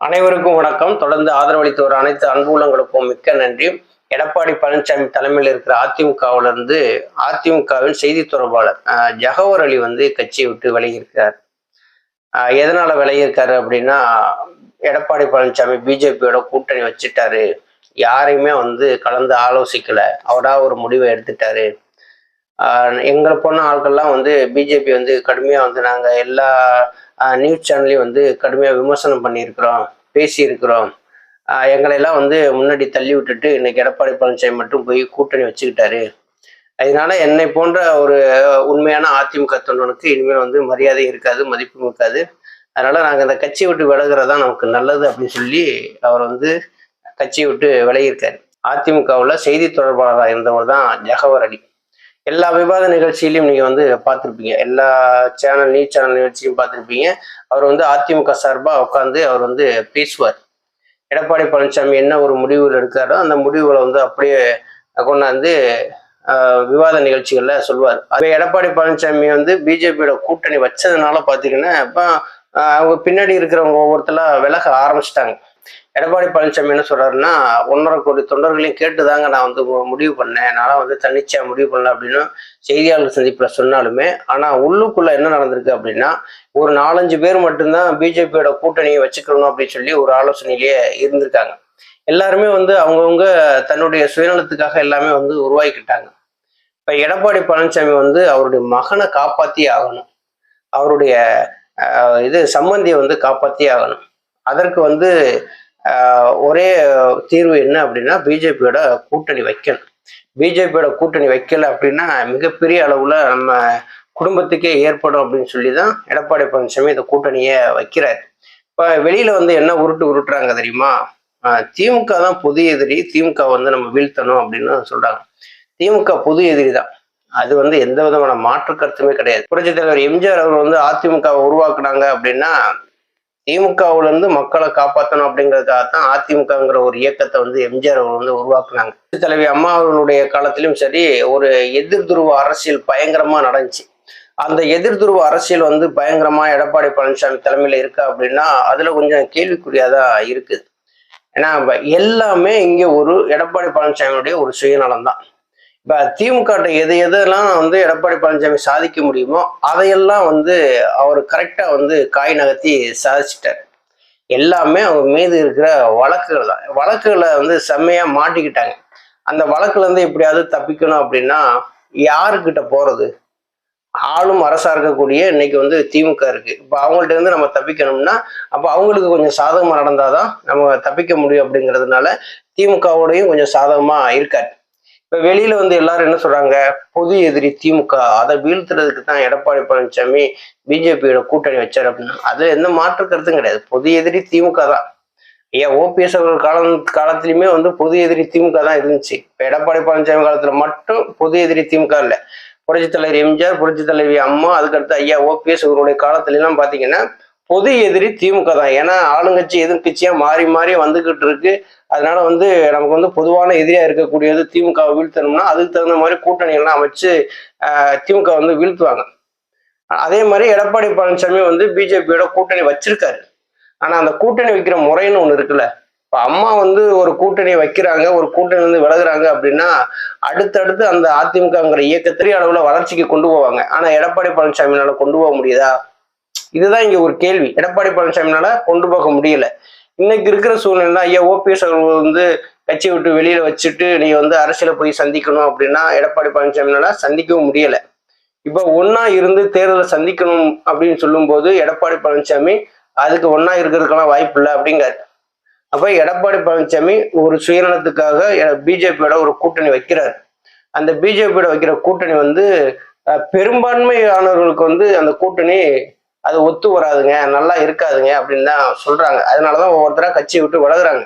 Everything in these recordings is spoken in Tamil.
அனைவருக்கும் வணக்கம். தொடர்ந்து ஆதரவளித்து வரும் அனைத்து அன்புலங்களுக்கும் மிக்க நன்றி. எடப்பாடி பழனிசாமி தலைமையில் இருக்கிற அதிமுகவுல இருந்து அதிமுகவின் செய்தி தொடர்பாளர் அஹ், ஜகவர் அலி வந்து கட்சியை விட்டு விலகியிருக்கிறார் எதனால விலகியிருக்காரு அப்படின்னா எடப்பாடி பழனிசாமி பிஜேபியோட கூட்டணி வச்சுட்டாரு. யாரையுமே வந்து கலந்து ஆலோசிக்கல. அவரா ஒரு முடிவை எடுத்துட்டாரு. ஆஹ் எங்களை போன ஆட்கள்லாம் வந்து பிஜேபி வந்து கடுமையாக வந்து நாங்கள் எல்லா நியூஸ் சேனல்லையும் வந்து கடுமையாக விமர்சனம் பண்ணியிருக்கிறோம் பேசியிருக்கிறோம். எங்களையெல்லாம் வந்து முன்னாடி தள்ளி விட்டுட்டு இன்னைக்கு எடப்பாடி பழனிசாமி மட்டும் போய் கூட்டணி வச்சுக்கிட்டாரு. அதனால என்னை போன்ற ஒரு உண்மையான அதிமுக தொண்டனுக்கு இனிமேல் வந்து மரியாதை இருக்காது மதிப்பும் இருக்காது. அதனால நாங்கள் அந்த கட்சியை விட்டு விலகிறதா நமக்கு நல்லது அப்படின்னு சொல்லி அவர் வந்து கட்சியை விட்டு விலகியிருக்காரு. அதிமுகவில் செய்தி தொடர்பாளராக இருந்தவர் தான் ஜகவர் அலி எல்லா விவாத நிகழ்ச்சியிலையும் நீங்க வந்து பார்த்துருப்பீங்க. எல்லா சேனல் நியூஸ் சேனல் நிகழ்ச்சியும் பார்த்துருப்பீங்க. அவர் வந்து அதிமுக சார்பாக உட்காந்து அவர் வந்து பேசுவார். எடப்பாடி பழனிசாமி என்ன ஒரு முடிவுகள் எடுக்காரோ அந்த முடிவுகளை வந்து அப்படியே கொண்டாந்து விவாத நிகழ்ச்சிகள்ல சொல்லுவார் அது எடப்பாடி பழனிசாமி வந்து பிஜேபியோட கூட்டணி வச்சதுனால பார்த்தீங்கன்னா இப்போ அவங்க பின்னாடி இருக்கிறவங்க ஒவ்வொருத்தலாம் விலக ஆரம்பிச்சிட்டாங்க. எடப்பாடி பழனிசாமி என்ன சொல்றாருன்னா ஒன்றரை கோடி தொண்டர்களையும் கேட்டுதாங்க நான் வந்து முடிவு பண்ணேன். நான் வந்து தன்னிச்சையா முடிவு பண்ணல அப்படின்னு செய்தியாளர் சந்திப்புல சொன்னாலுமே ஆனா உள்ளுக்குள்ள என்ன நடந்திருக்கு அப்படின்னா ஒரு நாலஞ்சு பேர் மட்டும்தான் பிஜேபியோட கூட்டணியை வச்சுக்கணும் அப்படின்னு சொல்லி ஒரு ஆலோசனையிலேயே இருந்திருக்காங்க. எல்லாருமே வந்து அவங்கவுங்க தன்னுடைய சுயநலத்துக்காக எல்லாமே வந்து உருவாக்கிட்டாங்க. இப்ப எடப்பாடி பழனிசாமி வந்து அவருடைய மகனை காப்பாத்தி ஆகணும். அவருடைய இது சம்பந்தியை வந்து காப்பாத்தி ஆகணும். அதற்கு வந்து ஒரே தீர்வு என்ன அப்படின்னா பிஜேபியோட கூட்டணி வைக்கணும். பிஜேபியோட கூட்டணி வைக்கல அப்படின்னா மிகப்பெரிய அளவில் நம்ம குடும்பத்துக்கே ஏற்படும் அப்படின்னு சொல்லி தான் எடப்பாடி பழனிசாமி இந்த கூட்டணியை வைக்கிறார். இப்போ வெளியில் வந்து என்ன உருட்டு உருட்டுறாங்க தெரியுமா? திமுக தான் புது எதிரி திமுக வந்து நம்ம வீழ்த்தணும் அப்படின்னு சொல்கிறாங்க திமுக புது எதிரி தான். அது வந்து எந்த விதமான மாற்று கருத்துமே கிடையாது. புரட்சித் தலைவர் எம்ஜிஆர் அவர் வந்து அதிமுகவை உருவாக்குனாங்க அப்படின்னா திமுகவுல இருந்து மக்களை காப்பாற்றணும் அப்படிங்கிறதுக்காக தான் அதிமுகங்கிற ஒரு இயக்கத்தை வந்து எம்ஜிஆர் அவர் வந்து உருவாக்குனாங்க. தலைவி அம்மா அவர்களுடைய காலத்திலும் சரி ஒரு எதிர் துருவ அரசியல் பயங்கரமா நடந்துச்சு. அந்த எதிர் துருவ அரசியல் வந்து பயங்கரமா எடப்பாடி பழனிசாமி தலைமையில இருக்கா அப்படின்னா அதுல கொஞ்சம் கேள்விக்குறியாதான் இருக்குது. ஏன்னா எல்லாமே இங்க ஒரு எடப்பாடி பழனிசாமியுடைய ஒரு சுயநலம் தான் இப்ப திமுக எது எதெல்லாம் வந்து எடப்பாடி பழனிசாமி சாதிக்க முடியுமோ அதையெல்லாம் வந்து அவர் கரெக்டா வந்து காய் நகர்த்தி சாதிச்சிட்டார். எல்லாமே அவங்க மீது இருக்கிற வழக்குகள் தான். வழக்குகளை வந்து செம்மையா மாட்டிக்கிட்டாங்க. அந்த வழக்குல இருந்து எப்படியாவது தப்பிக்கணும் அப்படின்னா யாருக்கிட்ட போறது? ஆளும் அரசா இருக்கக்கூடிய இன்னைக்கு வந்து திமுக இருக்கு. இப்போ அவங்கள்ட்ட இருந்து நம்ம தப்பிக்கணும்னா அப்போ அவங்களுக்கு கொஞ்சம் சாதகமா நடந்தாதான் நம்ம தப்பிக்க முடியும் அப்படிங்கிறதுனால திமுகவோடையும் கொஞ்சம் சாதகமா இருக்காரு. இப்ப வெளியில வந்து எல்லாரும் என்ன சொல்றாங்க? பொது எதிரி திமுக அதை வீழ்த்துறதுக்கு தான் எடப்பாடி பழனிசாமி பிஜேபியோட கூட்டணி வச்சார் அப்படின்னு அது எந்த மாற்று கருத்தும் கிடையாது. பொது எதிரி திமுக தான். ஐயா ஓபிஎஸ் அவர்கள் காலம் காலத்திலுமே வந்து பொது எதிரி திமுக தான் இருந்துச்சு. இப்ப எடப்பாடி பழனிசாமி காலத்துல மட்டும் பொது எதிரி திமுக இல்ல. புரட்சித் தலைவர் எம்ஜிஆர் புரட்சித் தலைவி அம்மா அதுக்கடுத்து ஐயா ஓபிஎஸ் அவருடைய காலத்துல எல்லாம் பாத்தீங்கன்னா பொது எதிரி திமுக தான். ஏன்னா ஆளுங்கட்சி எதிர்கட்சியா மாறி மாறி வந்துகிட்டு இருக்கு. அதனால வந்து நமக்கு வந்து பொதுவான எதிரியா இருக்கக்கூடியது திமுக வீழ்த்தணும்னா அதுக்கு தகுந்த மாதிரி கூட்டணிகள்லாம் அமைச்சு திமுக வந்து வீழ்த்துவாங்க. அதே மாதிரி எடப்பாடி பழனிசாமி வந்து பிஜேபியோட கூட்டணி வச்சிருக்காரு. ஆனா அந்த கூட்டணி வைக்கிற முறைன்னு ஒண்ணு இருக்குல்ல. இப்ப அம்மா வந்து ஒரு கூட்டணி வைக்கிறாங்க ஒரு கூட்டணி வந்து விலகுறாங்க அப்படின்னா அடுத்தடுத்து அந்த அதிமுகங்கிற இயக்கத்திலேயே அளவுல வளர்ச்சிக்கு கொண்டு போவாங்க. ஆனா எடப்பாடி பழனிசாமினால கொண்டு போக முடியுதா? இதுதான் இங்க ஒரு கேள்வி. எடப்பாடி பழனிசாமினால கொண்டு போக முடியல. இன்னைக்கு இருக்கிற சூழ்நிலை ஐயா ஓபிஎஸ் அவர்கள் வந்து கட்சியை விட்டு வெளியில வச்சுட்டு நீ வந்து அரசியல போய் சந்திக்கணும் அப்படின்னா எடப்பாடி பழனிசாமினால சந்திக்கவும் முடியல. இப்ப ஒன்னா இருந்து தேர்தலை சந்திக்கணும் அப்படின்னு சொல்லும்போது எடப்பாடி பழனிசாமி அதுக்கு ஒன்னா இருக்கிறதுக்கெல்லாம் வாய்ப்பு இல்லை அப்படிங்காரு அப்ப எடப்பாடி பழனிசாமி ஒரு சுயநலத்துக்காக பிஜேபியோட ஒரு கூட்டணி வைக்கிறார். அந்த பிஜேபியோட வைக்கிற கூட்டணி வந்து பெரும்பான்மையானவர்களுக்கு வந்து அந்த கூட்டணி அது ஒத்து வராதுங்க நல்லா இருக்காதுங்க அப்படின்னு தான் சொல்றாங்க. அதனாலதான் ஒவ்வொருத்தரா கட்சியை விட்டு விலகுறாங்க.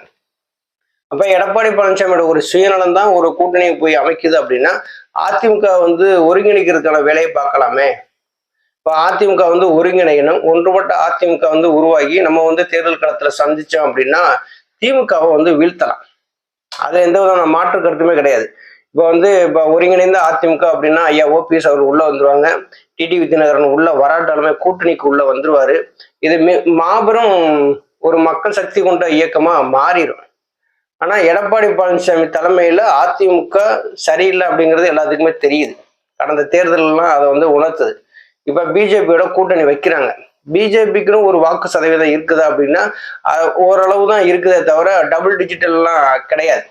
அப்ப எடப்பாடி பழனிசாமியோட ஒரு சுயநலம் தான் ஒரு கூட்டணியை போய் அமைக்குது அப்படின்னா அதிமுக வந்து ஒருங்கிணைக்கிறதுக்கான வேலையை பார்க்கலாமே. இப்போ அதிமுக வந்து ஒருங்கிணைக்கணும் ஒன்றுபட்ட அதிமுக வந்து உருவாகி நம்ம வந்து தேர்தல் களத்துல சந்திச்சோம் அப்படின்னா திமுகவை வந்து வீழ்த்தலாம். அது எந்த விதமான மாற்று கருத்துமே கிடையாது. இப்போ வந்து இப்போ ஒருங்கிணைந்த அதிமுக அப்படின்னா ஐயா ஓபிஎஸ் அவர் உள்ள வந்துருவாங்க. டிடி வித்யநகரன் உள்ள வராட்டாலுமே கூட்டணிக்கு உள்ள வந்துருவாரு. இது மாபெரும் ஒரு மக்கள் சக்தி கொண்ட இயக்கமா மாறிடும் ஆனா எடப்பாடி பழனிசாமி தலைமையில அதிமுக சரியில்லை அப்படிங்கிறது எல்லாத்துக்குமே தெரியுது. கடந்த தேர்தலெல்லாம் அதை வந்து உணர்த்துது. இப்ப பிஜேபியோட கூட்டணி வைக்கிறாங்க. பிஜேபிக்குன்னு ஒரு வாக்கு சதவீதம் இருக்குதா அப்படின்னா ஓரளவு தான் இருக்குதே தவிர டபுள் டிஜிட்டல்லாம் கிடையாது.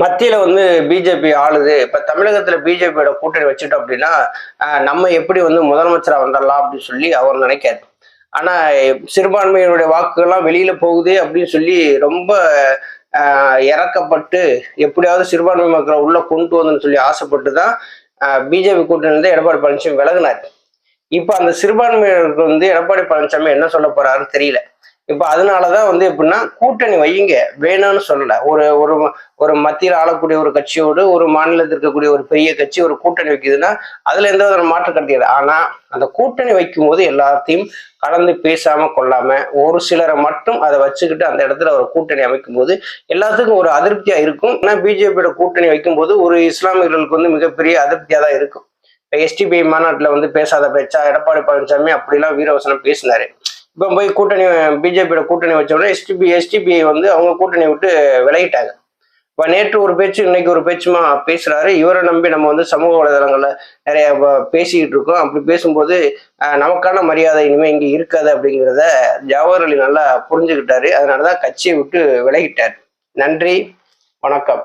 மத்தியில வந்து பிஜேபி ஆளுது. இப்ப தமிழகத்துல பிஜேபியோட கூட்டணி வச்சுட்டோம் அப்படின்னா நம்ம எப்படி வந்து முதலமைச்சரா வந்துடலாம் அப்படின்னு சொல்லி அவர் நினைக்காரு. ஆனா சிறுபான்மையினுடைய வாக்குகள்லாம் வெளியில போகுது அப்படின்னு சொல்லி ரொம்ப இறக்கப்பட்டு எப்படியாவது சிறுபான்மை மக்களை உள்ள கொண்டு வந்துன்னு சொல்லி ஆசைப்பட்டு தான் பிஜேபி கூட்டணி எடப்பாடி பழனிசாமி விலகினார். இப்போ அந்த சிறுபான்மையினருக்கு வந்து எடப்பாடி பழனிசாமி என்ன சொல்ல போறாருன்னு தெரியல. இப்போ அதனாலதான் வந்து எப்படின்னா கூட்டணி வையுங்க. வேணும்னு சொல்லல. ஒரு ஒரு ஒரு மத்தியில் ஆளக்கூடிய ஒரு கட்சியோடு ஒரு மாநிலத்தில் இருக்கக்கூடிய ஒரு பெரிய கட்சி ஒரு கூட்டணி வைக்குதுன்னா அதுல எந்த விதமான மாற்றம் கிடையாது. ஆனா அந்த கூட்டணி வைக்கும்போது எல்லாத்தையும் கலந்து பேசாம கொள்ளாம ஒரு சிலரை மட்டும் அதை வச்சுக்கிட்டு அந்த இடத்துல ஒரு கூட்டணி அமைக்கும் போது எல்லாத்துக்கும் ஒரு அதிருப்தியா இருக்கும். ஆனா பிஜேபியோட கூட்டணி வைக்கும்போது ஒரு இஸ்லாமியர்களுக்கு வந்து மிகப்பெரிய அதிருப்தியா தான் இருக்கும். இப்போ எஸ்டிபிஐ மாநாட்டில் வந்து பேசாத பேச்சா எடப்பாடி பழனிசாமி அப்படிலாம் வீரவசனம் பேசினாரு. இப்போ போய் கூட்டணி பிஜேபியோட கூட்டணி வச்ச உடனே எஸ்டிபி எஸ்டிபிஐ வந்து அவங்க கூட்டணி விட்டு விலகிட்டாங்க. இப்போ நேற்று ஒரு பேச்சு இன்னைக்கு ஒரு பேச்சுமா பேசுகிறாரு இவரை நம்பி நம்ம வந்து சமூக வலைதளங்களில் நிறைய பேசிக்கிட்டு இருக்கோம். அப்படி பேசும்போது நமக்கான மரியாதை இனிமேல் இங்கே இருக்காது அப்படிங்கிறத ஜவஹர் அலி நல்லா புரிஞ்சுக்கிட்டாரு. அதனாலதான் கட்சியை விட்டு விலகிட்டார். நன்றி வணக்கம்.